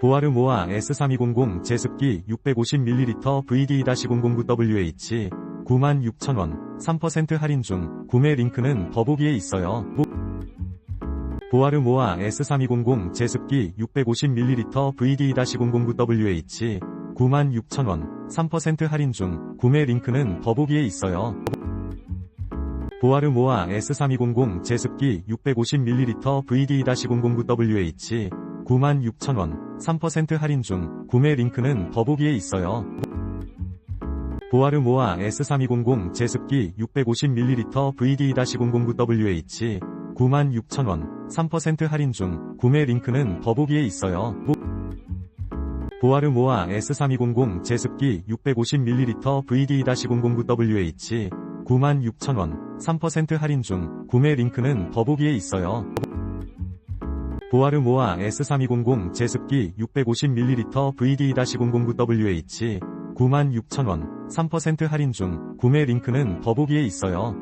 보아르모아 S3200 제습기 650ml VD-009WH 96,000원 3% 할인 중 구매 링크는 더보기에 있어요. 보- 보아르모아 S3200 제습기 650ml VD-009WH 96,000원 3% 할인 중 구매 링크는 더보기에 있어요. 보아르모아 S3200 제습기 650ml VD-009WH 96,000원 3% 할인 중 구매 링크는 더보기에 있어요. 보아르모아 S3200 제습기 650ml VD-009WH 96,000원 3% 할인 중 구매 링크는 더보기에 있어요. 보- 보아르모아 S3200 제습기 650ml VD-009WH 96,000원 3% 할인 중 구매 링크는 더보기에 있어요. 보아르모아 S3200 제습기 650ml VD-009WH 96,000원 3% 할인 중 구매 링크는 더보기에 있어요.